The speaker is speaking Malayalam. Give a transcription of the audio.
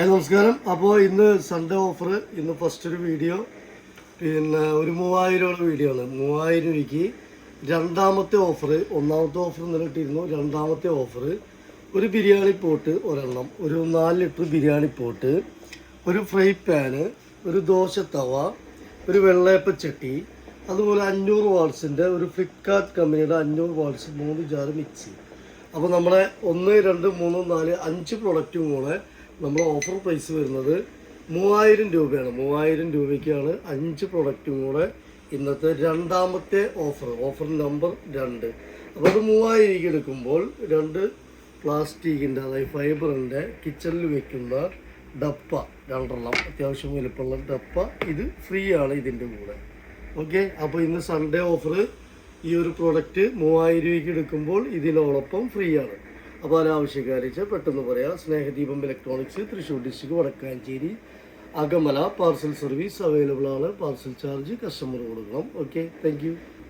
നമസ്കാരം. അപ്പോൾ ഇന്ന് സൺഡേ ഓഫർ ഇന്ന് ഫസ്റ്റ് ഒരു വീഡിയോ പിന്നെ ഒരു മൂവായിരം വീഡിയോ ആണ്. മൂവായിരം രൂപയ്ക്ക് രണ്ടാമത്തെ ഓഫർ ഒന്നാമത്തെ ഓഫർ ഇന്നലെ ഇട്ടിരുന്നു. രണ്ടാമത്തെ ഓഫർ ഒരു ബിരിയാണി പോട്ട് ഒരെണ്ണം ഒരു നാല് ലിറ്റർ ബിരിയാണി പോട്ട് ഒരു ഫ്രൈ പാന് ഒരു ദോശ തവ ഒരു വെള്ളയപ്പച്ചട്ടി അതുപോലെ അഞ്ഞൂറ് വാട്സിന്റെ ഒരു ഫ്ലിപ്കാർട്ട് കമ്പനിയുടെ അഞ്ഞൂറ് വാട്സ് മൂന്ന് ജാർ മിക്സി അപ്പോൾ നമ്മുടെ ഒന്ന് രണ്ട് മൂന്ന് നാല് അഞ്ച് പ്രൊഡക്റ്റും കൂടെ നമ്മൾ ഓഫർ പ്രൈസ് വരുന്നത് മൂവായിരം രൂപയാണ്. മൂവായിരം രൂപയ്ക്കാണ് അഞ്ച് പ്രൊഡക്റ്റും കൂടെ ഇന്നത്തെ രണ്ടാമത്തെ ഓഫർ ഓഫർ നമ്പർ രണ്ട്. അപ്പോൾ അത് മൂവായിരം എടുക്കുമ്പോൾ രണ്ട് പ്ലാസ്റ്റിക്കിന്റെ അതായത് ഫൈബറിന്റെ കിച്ചണിൽ വെക്കുന്ന ഡപ്പ രണ്ടെണ്ണം. അത്യാവശ്യം വലുപ്പമുള്ള ഡപ്പ ഇത് ഫ്രീ ആണ് ഇതിന്റെ കൂടെ. ഓക്കെ അപ്പോൾ ഇന്ന് സൺഡേ ഓഫർ ഈ ഒരു പ്രോഡക്റ്റ് മൂവായിരം രൂപയ്ക്ക് എടുക്കുമ്പോൾ ഇതിനോടൊപ്പം ഫ്രീ ആണ്. അപ്പോൾ അനാവശ്യക്കാരിച്ച് പെട്ടെന്ന് പറയാം. Snehadeepam electronics Thrissur district Vadakkanchery Akamala parcel service available ആണ്. പാർസൽ ചാർജ് കസ്റ്റമർ കൊടുക്കണം. Okay thank